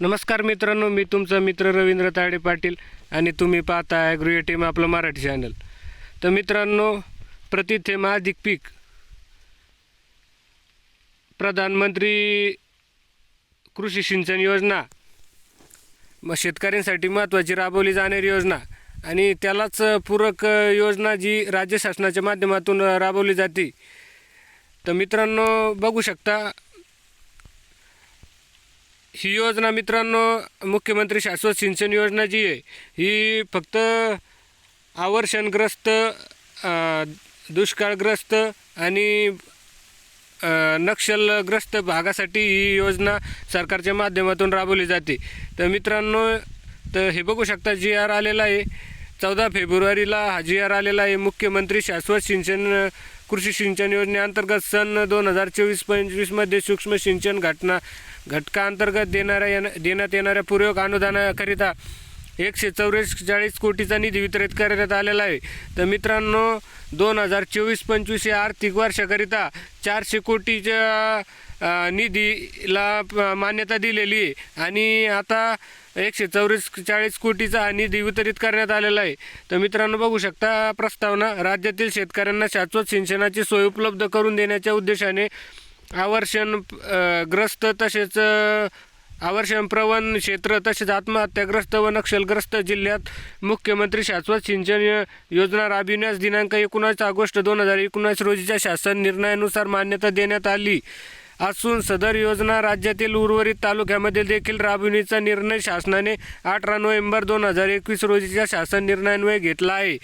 नमस्कार मित्रांनो मी तुमचा मित्र रवींद्र ताडे पाटील आणि तुम्ही पाहता ॲग्रो टीम आपलं मराठी चॅनल तर मित्रांनो प्रतिथेम अधिक पीक. प्रधानमंत्री कृषी सिंचन योजना. मग शेतकऱ्यांसाठी महत्त्वाची राबवली जाणारी योजना. आणि त्यालाच पूरक योजना जी राज्य शासनाच्या माध्यमातून राबवली जाते. तर मित्रांनो बघू शकता ही योजना मित्रांनो मुख्यमंत्री शाश्वत सिंचन योजना जी आहे. ही फक्त आवर्षणग्रस्त दुष्काळग्रस्त आणि नक्षलग्रस्त भागासाठी ही योजना सरकारच्या माध्यमातून राबवली जाते. तर मित्रांनो तर हे बघू शकता जी आर आलेला आहे. चौदा फेब्रुवारीला हा जी आर आलेला आहे. मुख्यमंत्री शाश्वत सिंचन कृषी सिंचन योजनेअंतर्गत सन दोन हजार चोवीस पंचवीसमध्ये सूक्ष्म सिंचन घटना घटकाअंतर्गत देणाऱ्या देण्यात येणाऱ्या पूर्वक अनुदानाकरिता एकशे चौवेचाळीस कोटीचा निधी वितरित करण्यात आलेला आहे. तर मित्रांनो दोन हजार चोवीस पंचवीस या आर्थिक वर्षाकरिता चारशे कोटीच्या निधीला मान्यता दिलेली आहे. आणि आता एकशे चौवेचाळीस कोटीचा निधी वितरित करण्यात आलेला आहे. तर मित्रांनो बघू शकता प्रस्तावना. राज्यातील शेतकऱ्यांना शाश्वत सिंचनाची सोय उपलब्ध करून देण्याच्या उद्देशाने आवर्षण ग्रस्त तसेच आवर्षण प्रवण क्षेत्र तसेच आत्महत्याग्रस्त व नक्षलग्रस्त जिल्ह्यात मुख्यमंत्री शाश्वत सिंचन योजना राबविण्यास दिनांक एकोणास ऑगस्ट दोन हजार एकोणीस रोजीच्या शासन निर्णयानुसार मान्यता देण्यात आली. असून सदर योजना राज्यातील उर्वरित तालुक्यामध्ये देखील राबविण्याचा निर्णय शासनाने अठरा नोव्हेंबर दोन हजार एकवीस रोजीच्या शासन निर्णयान्वये घेतला आहे.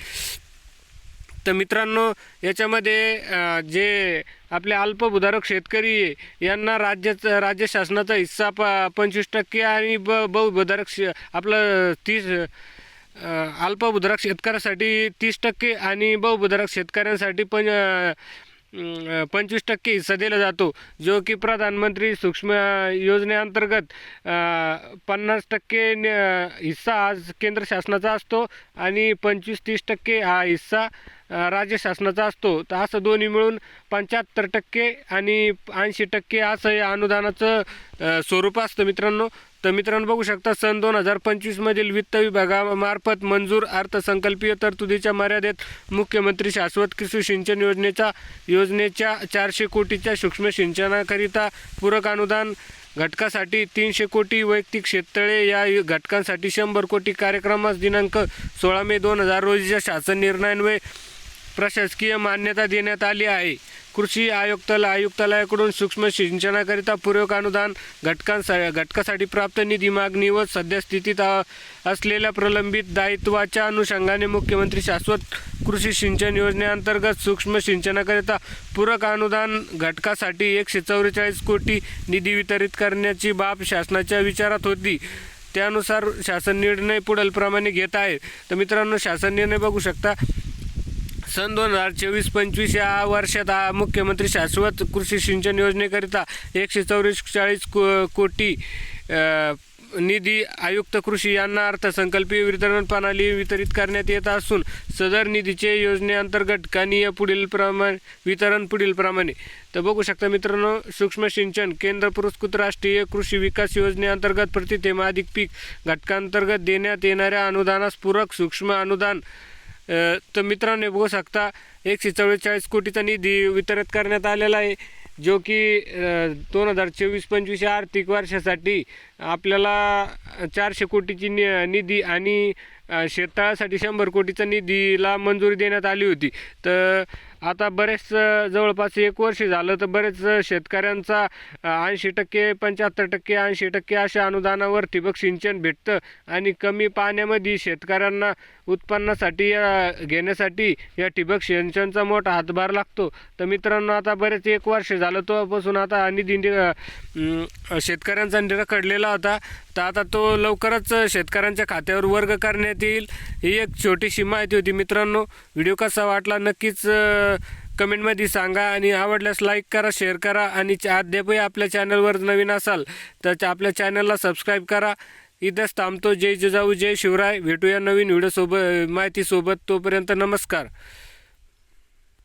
तर मित्रांनो याच्यामध्ये जे आपले अल्पभूधारक शेतकरी यांना राज्याचा राज्य शासनाचा हिस्सा प पंचवीस टक्के आणि ब बहुभूधारक शे आपलं तीस अल्पभूधारक शेतकऱ्यासाठी तीस टक्के आणि बहुभूधारक शेतकऱ्यांसाठी पण पंचवीस टक्के हिस्सा दिला जातो. जो की प्रधानमंत्री सूक्ष्म योजनेअंतर्गत पन्नास टक्के न- हिस्सा आज केंद्र शासनाचा असतो आणि पंचवीस तीस टक्के हा हिस्सा राज्य शासनाचा असतो. तर असं दोन्ही मिळून पंच्याहत्तर टक्के आणि ऐंशी टक्के असं या अनुदानाचं स्वरूप असतं मित्रांनो. तर मित्रांनो बघू शकता सन दोन हजार पंचवीसमधील वित्त विभागामार्फत मंजूर अर्थसंकल्पीय तरतुदीच्या मर्यादेत मुख्यमंत्री शाश्वत कृषी सिंचन योजनेचा योजनेच्या चारशे कोटीच्या सूक्ष्म सिंचनाकरिता पूरक अनुदान घटकासाठी तीनशे कोटी वैयक्तिक शेततळे या घटकांसाठी शंभर कोटी कार्यक्रमास दिनांक सोळा मे दोन हजार रोजीच्या शासन निर्णयान्वये प्रशासकीय मान्यता देण्यात आली आहे. कृषी आयुक्तालय आयुक्तालयाकडून सूक्ष्म सिंचनाकरिता पूरक अनुदान घटकांसा घटकासाठी प्राप्त निधी मागणी व सद्यस्थितीत असलेल्या प्रलंबित दायित्वाच्या अनुषंगाने मुख्यमंत्री शाश्वत कृषी सिंचन योजनेअंतर्गत सूक्ष्म सिंचनाकरिता पूरक अनुदान घटकासाठी एकशे चौवेचाळीस कोटी निधी वितरित करण्याची बाब शासनाच्या विचारात होती. त्यानुसार शासन निर्णय पुढीलप्रमाणे घेत आहे. तर मित्रांनो शासन निर्णय बघू शकता. सन दोन हजार चोवीस पंचवीस या वर्षात हा मुख्यमंत्री शाश्वत कृषी सिंचन योजनेकरिता एकशे चौवेचाळीस को कोटी निधी आयुक्त कृषी यांना अर्थसंकल्पीय वितरण प्रणाली वितरित करण्यात येत असून सदर निधीचे योजनेअंतर्गत कानीय पुढील प्रमाण वितरण पुढील प्रमाणे. तर बघू शकता मित्रांनो सूक्ष्म सिंचन केंद्र पुरस्कृत राष्ट्रीय कृषी विकास योजनेअंतर्गत प्रतिथेमा अधिक पीक घटकांतर्गत देण्यात येणाऱ्या अनुदानास पूरक सूक्ष्म अनुदान तर मित्रांनो बघू शकता एकशे चव्वेचाळीस कोटीचा निधी वितरित करण्यात आलेला आहे जो की दोन हजार चोवीस पंचवीस या आर्थिक वर्षासाठी आपल्याला चारशे कोटीची नि निधी आणि शेततळासाठी शेततळ्यासाठी शंभर कोटीचा निधीला मंजुरी देण्यात आली होती. तर आता बरेच जवळपास एक वर्ष झालं तर बरेच शेतकऱ्यांचा ऐंशी टक्के पंच्याहत्तर टक्के ऐंशी टक्के अशा अनुदानावर ठिबक सिंचन भेटतं आणि कमी पाण्यामध्ये शेतकऱ्यांना उत्पन्नासाठी या घेण्यासाठी या ठिबक सिंचनचा मोठा हातभार लागतो. तर मित्रांनो आता बरेच एक वर्ष झालं तोपासून आता निधी नि- शेतकऱ्यांचा निरखडलेला होता. तर आता तो लवकरच शेतकऱ्यांच्या खात्यावर वर्ग करण्यात येईल ही एक छोटीशी माहिती होती मित्रांनो. व्हिडिओ कसा वाटला नक्कीच कमेंटमध्ये सांगा आणि आवडल्यास लाईक करा शेअर करा आणि अद्यापही आपल्या चॅनलवर नवीन असाल तर आपल्या चॅनलला सबस्क्राईब करा. इथंच थांबतो. जय जिजाऊ जय शिवराय. भेटूया नवीन व्हिडिओ सोबत माहितीसोबत तोपर्यंत नमस्कार.